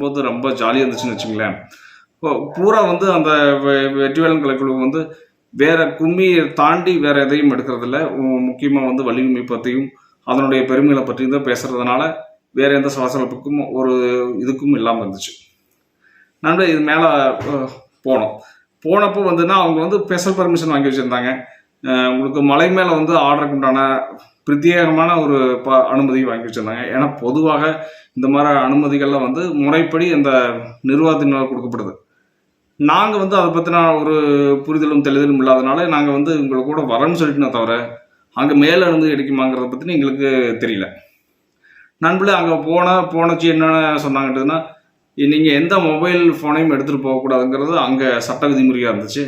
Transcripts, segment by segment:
போகும்போது ரொம்ப ஜாலியாக இருந்துச்சுன்னு வச்சுங்களேன் இப்போ பூரா வந்து அந்த வெ- வெற்றிவேலன் கலைக்குழு வந்து வேற கும்மியை தாண்டி வேற எதையும் எடுக்கிறதில்ல. முக்கியமாக வந்து வலிமை பற்றியும் அதனுடைய பெருமைகளை பற்றியும் தான் பேசுறதுனால வேற எந்த சலசலப்புக்கும் ஒரு இதுக்கும் இல்லாமல் இருந்துச்சு. நாங்கள் இது மேலே போனோம். போனப்போ வந்துன்னா அவங்க வந்து ஸ்பெஷல் பர்மிஷன் வாங்கி வச்சுருந்தாங்க. உங்களுக்கு மலை மேலே வந்து ஆர்டருக்கு உண்டான பிரத்யேகமான ஒரு ப அனுமதி வாங்கி வச்சுருந்தாங்க. ஏன்னா பொதுவாக இந்த மாதிரி அனுமதிகள்லாம் வந்து முறைப்படி அந்த நிர்வாகத்தினால் கொடுக்கப்படுது. நாங்கள் வந்து அதை பற்றின ஒரு புரிதலும் தெளிதலும் இல்லாதனால நாங்கள் வந்து உங்களை கூட வரேன்னு சொல்லிட்டுனே தவிர அங்கே மேலே அனுமதி கிடைக்குமாங்கிறத பற்றி எங்களுக்கு தெரியல. நண்பர்களே அங்கே போனால் போனச்சு என்னென்ன சொன்னாங்கன்றதுன்னா நீங்கள் எந்த மொபைல் ஃபோனையும் எடுத்துகிட்டு போகக்கூடாதுங்கிறது அங்கே சட்ட விதிமுறையாக இருந்துச்சு.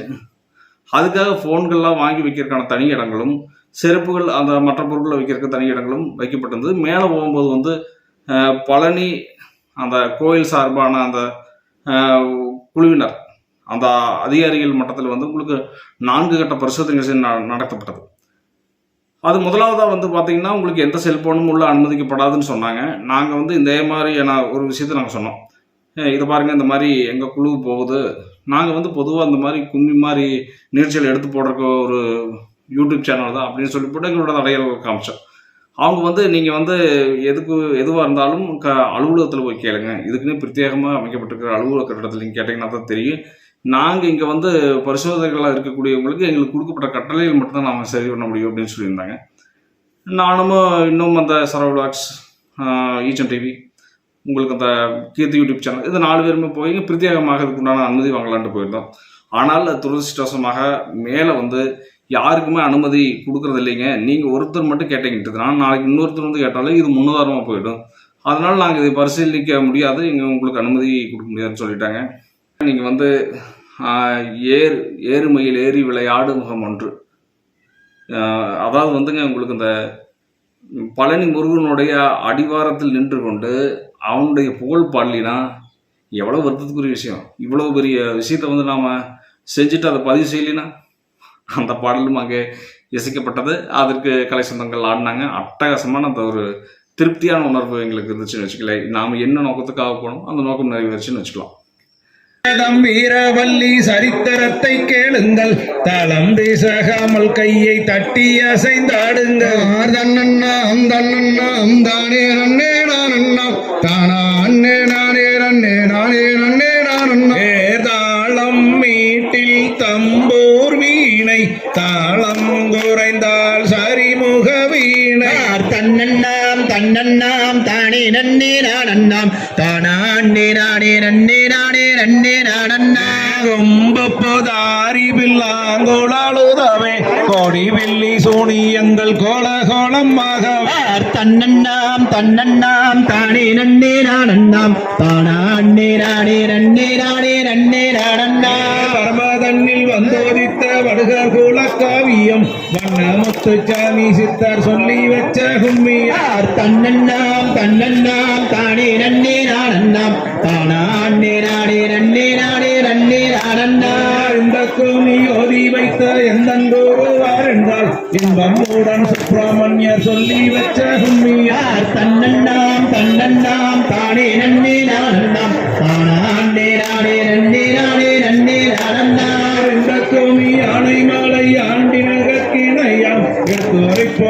அதுக்காக ஃபோன்கள்லாம் வாங்கி வைக்கிறதுக்கான தனி இடங்களும் செருப்புகள் அந்த மற்ற பொருட்களை வைக்கிறதுக்கு தனி இடங்களும் வைக்கப்பட்டிருந்தது. மேலே போகும்போது வந்து பழனி அந்த கோயில் சார்பான அந்த குழுவினர் அந்த அதிகாரிகள் மட்டத்தில் வந்து உங்களுக்கு நான்கு கட்ட பரிசோதனை செய்து ந- நடத்தப்பட்டது. அது முதலாவதாக வந்து பார்த்திங்கன்னா உங்களுக்கு எந்த செல்ஃபோனும் உள்ள அனுமதிக்கப்படாதுன்னு சொன்னாங்க. நாங்கள் வந்து இந்த மாதிரியான ஒரு விஷயத்தை நாங்கள் சொன்னோம். இதை பாருங்கள் இந்த மாதிரி எங்கள் குழு போகுது. நாங்கள் வந்து பொதுவாக இந்த மாதிரி கும்மி மாதிரி நீர்ச்சல் எடுத்து போடுறக்கு ஒரு யூடியூப் சேனல் தான் அப்படின்னு சொல்லி போட்டு எங்களோட அடையாளம் காமிச்சோம். அவங்க வந்து நீங்கள் வந்து எதுக்கு எதுவாக இருந்தாலும் க அலுவலகத்தில் போய் கேளுங்க. இதுக்குன்னு பிரத்யேகமாக அமைக்கப்பட்டிருக்கிற அலுவலக கட்டடத்தில் நீங்கள் கேட்டிங்கன்னா தான் தெரியும். நாங்கள் இங்கே வந்து பரிசோதனைகளாக இருக்கக்கூடியவங்களுக்கு எங்களுக்கு கொடுக்கப்பட்ட கட்டளையில் மட்டும்தான் நாம் சரி பண்ண முடியும் அப்படின்னு சொல்லியிருந்தாங்க. நானும் இன்னும் அந்த சரவலாக்ஸ் ஈச்சன் டிவி உங்களுக்கு அந்த கீர்த்தி யூடியூப் சேனல் இது நாலு பேருமே போய் பிரத்யேகமாக இதுக்கு உண்டான அனுமதி வாங்கலான்ட்டு போயிருந்தோம். ஆனால் துரதிருஷ்டவசமாக மேலே வந்து யாருக்குமே அனுமதி கொடுக்கறது இல்லைங்க. நீங்கள் ஒருத்தர் மட்டும் கேட்டீங்கன்றதுனால நாளைக்கு இன்னொருத்தர் வந்து கேட்டாலும் இது முன்னுதாரணமாக போயிடும். அதனால் நாங்கள் இதை பரிசீலிக்க முடியாது. இங்கே உங்களுக்கு அனுமதி கொடுக்க முடியாதுன்னு சொல்லிட்டாங்க. நீங்கள் வந்து ஏர் ஏறுமையில் ஏறி விளையாடு முகம் ஒன்று அதாவது வந்துங்க உங்களுக்கு இந்த பழனி முருகனுடைய அடிவாரத்தில் நின்று கொண்டு அவனுடைய புகழ் பாடலினா எவ்வளோ வருத்தத்துக்குரிய விஷயம். இவ்வளோ பெரிய விஷயத்தை வந்து நாம் செஞ்சுட்டு அதை பதிவு செய்யலினா? அந்த பாடலும் அங்கே இசைக்கப்பட்டது. அதற்கு கலை சொந்தங்கள் ஆடினாங்க. அட்டகாசமான அந்த ஒரு திருப்தியான உணர்வு எங்களுக்கு இருந்துச்சுன்னு வச்சுக்கல நாம் என்ன நோக்கத்துக்காக போனோம் அந்த நோக்கம் நிறைவேறுச்சுன்னு வச்சுக்கலாம். வேதம் வீரவல்லி சரித்திரத்தை கேளுங்கள். தளம் தேசகாமல் கையை தட்டி அசைந்தாடுங்கள். தன்னண்ணா அந்தண்ணா அந்தானே நன்னே நானண்ணா. தானா அண்ணே நானே நன்னே நானே நன்னே ஏதாளம் மீட்டில் தம்பூர் வீணை தாளம் குறைந்தால் சரிமுக வீணை. தன்னண்ணாம் தன்னண்ணாம் தானே நன்னே நானண்ணாம். தானா அண்ணே நானே நன்னே நானே நன்னே நானண்ணா. கொம்பு புதாரி பில்லாங்குழலுதவே கோடி வெள்ளி சூனியங்கள் கோல கோலமாகவே தன்னண்ணாம் தன்னண்ணாம் தானே நன்னே நானண்ணாம். தானா அண்ணே நானே நன்னே நானே நன்னே நானண்ணா. பரமதன்னில் வந்தோதித்த வடுகர் குல காவியம். வண்ணமுத்து சாமி சித்தர் சொல்லி வச்ச கும்மியா யார் தன்னண்ணாம் தன்னண்ணாம் தானே நன்னே நானண்ணாம் தானா அண்ணே நானே நன்னே நானே நன்னே நானண்ணா இந்த கோமி ஓதி வைத்த எந்தங்கோருவார் என்றால் இன்பமுடன் சுப்பிரமணியர் சொல்லி வச்ச கும்மியா யார் தன்னண்ணாம் தன்னண்ணாம் தானே நன்னே நானண்ணாம்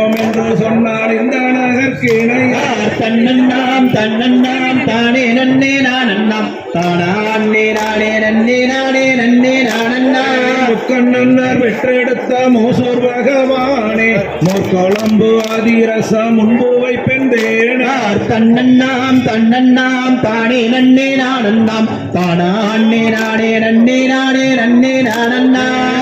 வைப்போம் என்று சொன்னால் இந்த நகர்கிணையா யார் தன்னண்ணாம் தன்னண்ணாம் தானே நன்னே நானண்ணாம் தானா அண்ணே நானே நன்னே நானே நன்னே நானண்ணா முக்கண்ணன்னர் பெற்றெடுத்த மூசூர் பகவானே முற்கொழம்பு அதிரசம் முன்பு வைப்பெண்டேனா யார் தன்னண்ணாம் தன்னண்ணாம் தானே நன்னே நானண்ணாம் தானா அண்ணே நானே நன்னே நானே நன்னே நானண்ணா பெருமையில்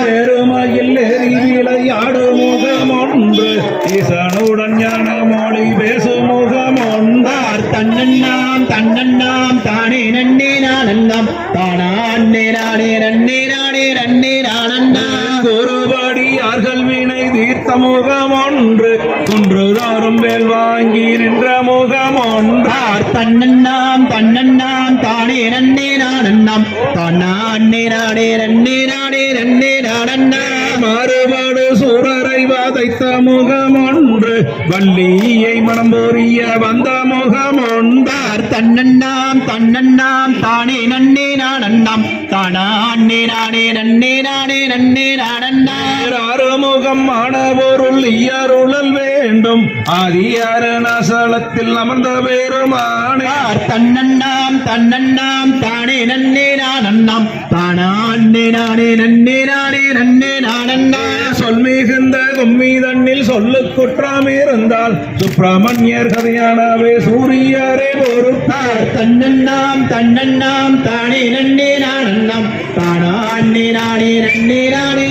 குருபடியார்கள் வினை தீர்த்த முகம் ஒன்று குன்றுதோறும் வேல் வாங்கி நின்ற முகம் ஒன்று யார் தன்னண்ணாம் தன்னண்ணாம் தானே நன்னே நானண்ணாம். தானா அண்ணே நானே நன்னே நானே நன்னே நானண்ணா மாறுபாடு சூரரை வதைத்த முகம் ஒன்று வள்ளியை மனம் பொரிய வந்த முகம் ஒன்று தன்னண்ணாம் தன்னண்ணாம் தானே நன்னே நான் அண்ணாம் தானா அண்ணே நானே நன்னே நானே நன்னே நானண்ணா ஆறுமுகம் ஆன பொருள் இயருளல் வேண்டும். ஆதியார நாசலத்தில் அமர்ந்த பெருமானே தன்னண்ணாம் தன்னண்ணாம் தானே நன்னே நான் அண்ணாம் தானா அண்ணே நானே நன்னே நானே நன்னே நான் அண்ணா சொல் மிகுந்த கும்மி தண்ணில் சொல்லு குற்றம் இருந்தால் சுப்பிரமணியர் கதையானாவே சூரியரே பொறுத்தார் தார் தன்னண்ணாம் தன்னண்ணாம் தானே நன்னே நானண்ணாம். தானா அண்ணே நானே நன்னே நானே